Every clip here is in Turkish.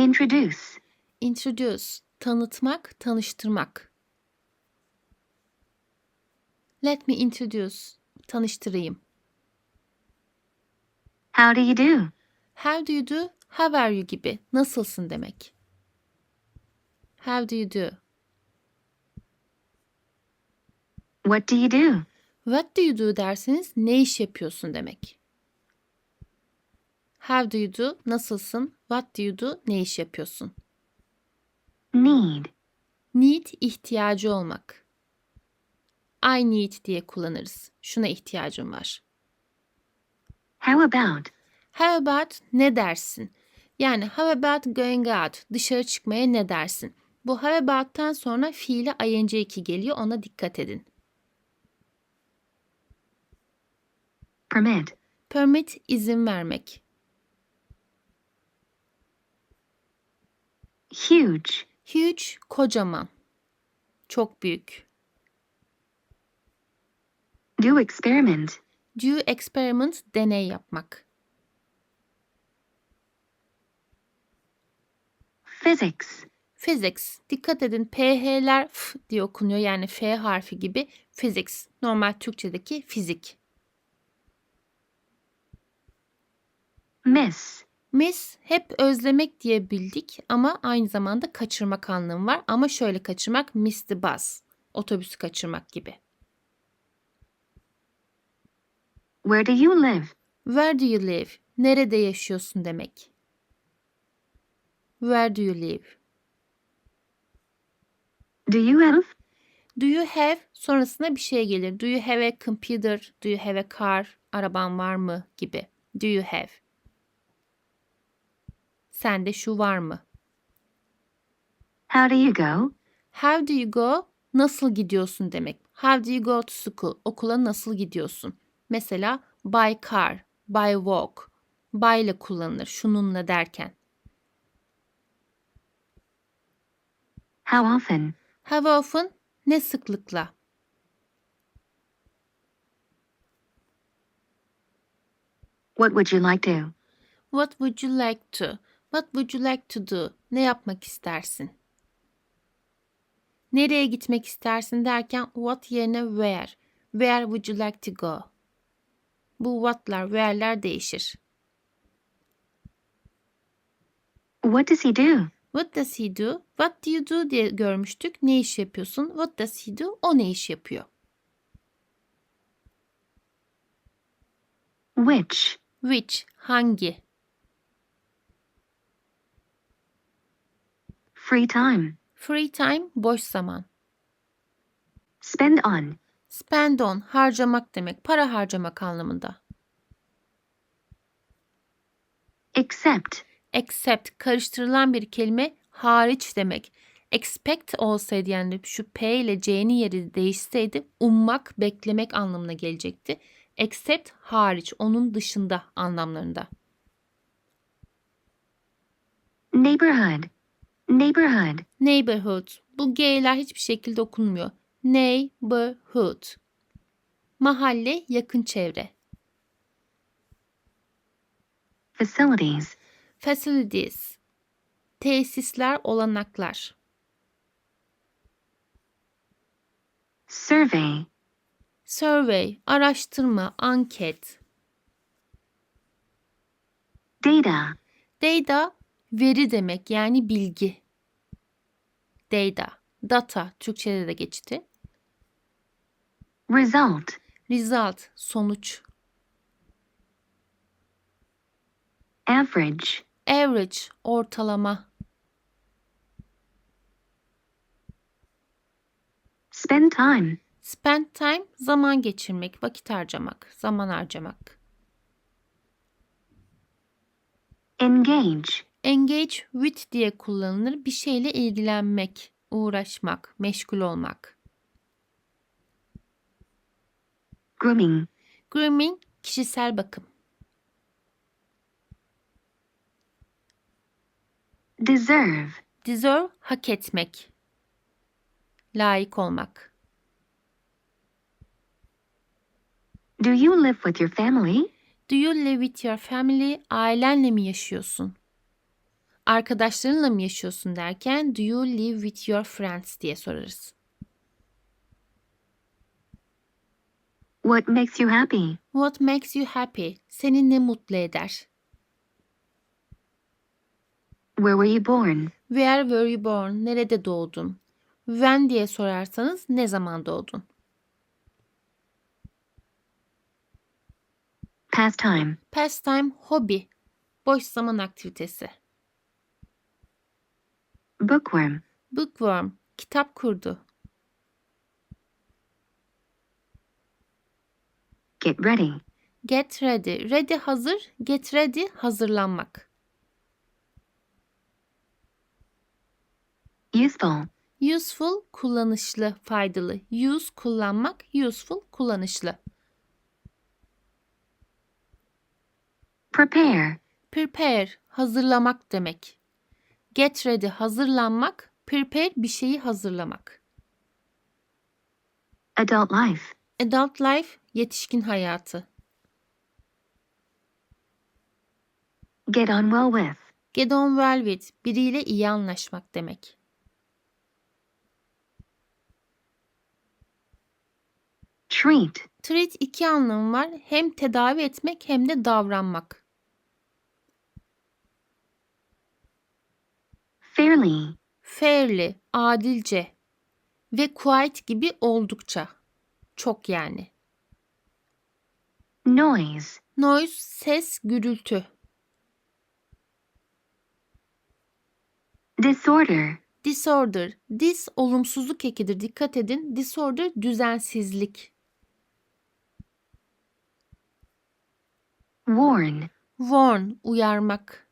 Introduce. Introduce, tanıtmak, tanıştırmak. Let me introduce, tanıştırayım. How do you do? How do you do? How are you gibi. Nasılsın demek. How do you do? What do you do? What do you do derseniz ne iş yapıyorsun demek. How do you do? Nasılsın? What do you do? Ne iş yapıyorsun? Need. Need ihtiyacı olmak. I need diye kullanırız. Şuna ihtiyacım var. How about? How about ne dersin? Yani how about going out? Dışarı çıkmaya ne dersin? Bu how about'tan sonra fiile ing2 geliyor. Ona dikkat edin. Permit. Permit izin vermek. Huge. Huge kocaman. Çok büyük. Do experiment. Do experiment deney yapmak. Physics. Physics. Dikkat edin PH'ler F diye okunuyor yani F harfi gibi. Physics. Normal Türkçedeki fizik. Miss. Miss hep özlemek diye bildik ama aynı zamanda kaçırmak anlamı var. Ama şöyle kaçırmak miss the bus. Otobüsü kaçırmak gibi. Where do you live? Where do you live? Nerede yaşıyorsun demek. Where do you live? Do you have? Do you have sonrasında bir şey gelir. Do you have a computer? Do you have a car? Araban var mı? gibi. Do you have? Sende şu var mı? How do you go? How do you go? Nasıl gidiyorsun demek. How do you go to school? Okula nasıl gidiyorsun? Mesela by car, by walk. By ile kullanılır şununla derken. How often? How often? Ne sıklıkla? What would you like to? What would you like to? What would you like to do? Ne yapmak istersin? Nereye gitmek istersin derken what yerine where. Where would you like to go? Bu what'lar, where'ler değişir. What does he do? What does he do? What do you do diye görmüştük. Ne iş yapıyorsun? What does he do? O ne iş yapıyor? Which? Which? Hangi? Free time. Free time, boş zaman. Spend on. Spend on, harcamak demek. Para harcamak anlamında. Except. Except, karıştırılan bir kelime hariç demek. Expect olsaydı yani şu P ile C'nin yeri değişseydi ummak, beklemek anlamına gelecekti. Except hariç, onun dışında anlamlarında. Neighborhood. Neighborhood. Neighborhood. Bu G'ler hiçbir şekilde okunmuyor. Neighborhood. Mahalle, yakın çevre. Facilities. Facilities. Tesisler, olanaklar. Survey. Survey, araştırma, anket. Data. Data, veri demek yani bilgi. Data, data Türkçe'de de geçti. Result. Result, sonuç. Average. Average, ortalama. Spend time. Spend time, zaman geçirmek, vakit harcamak, zaman harcamak. Engage. Engage with diye kullanılır. Bir şeyle ilgilenmek, uğraşmak, meşgul olmak. Grooming. Grooming, kişisel bakım. Deserve. Deserve, hak etmek. Layık olmak. Do you live with your family? Do you live with your family? Ailenle mi yaşıyorsun? Arkadaşlarınla mı yaşıyorsun derken do you live with your friends diye sorarız. What makes you happy? What makes you happy? Seni ne mutlu eder? Where were you born? Where were you born? Nerede doğdun? When diye sorarsanız ne zaman doğdun? Pastime. Pastime, hobi, boş zaman aktivitesi. Bookworm. Bookworm, kitap kurdu. Get ready. Get ready, ready hazır, get ready hazırlanmak. Useful. Useful, kullanışlı, faydalı. Use, kullanmak, useful, kullanışlı. Prepare. Prepare, hazırlamak demek. Get ready, hazırlanmak. Prepare, bir şeyi hazırlamak. Adult life. Adult life, yetişkin hayatı. Get on well with. Get on well with, biriyle iyi anlaşmak demek. Treat. Treat iki anlamı var. Hem tedavi etmek hem de davranmak. Fairly. Fairly, adilce ve quite gibi oldukça. Çok yani. Noise. Noise, ses, gürültü. Disorder. Disorder, dis olumsuzluk ekidir. Dikkat edin. Disorder, düzensizlik. Warn. Warn, uyarmak.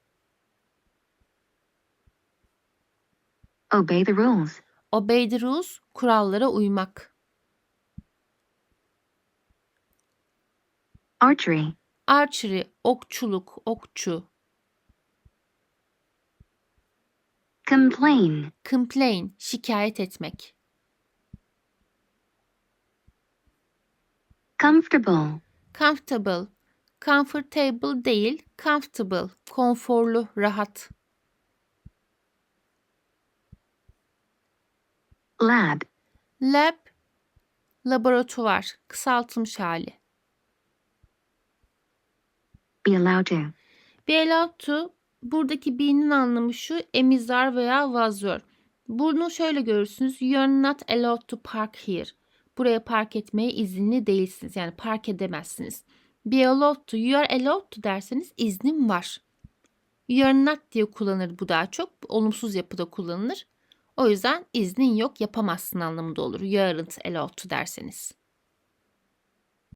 Obey the rules. Obey the rules, kurallara uymak. Archery. Archery, okçuluk, okçu. Complain. Complain, şikayet etmek. Comfortable. Comfortable, comfortable değil, comfortable, konforlu, rahat. Lab. Lab, laboratuvar, kısaltılmış hali. Be allowed to. Be allowed to, buradaki be'nin anlamı şu, emizar veya your. Bunu şöyle görürsünüz. You're not allowed to park here. Buraya park etmeye izinli değilsiniz. Yani park edemezsiniz. Be allowed to, you are allowed to derseniz iznim var. You're not diye kullanır bu daha çok. Olumsuz yapıda kullanılır. O yüzden iznin yok yapamazsın anlamında olur. You aren't allowed to derseniz.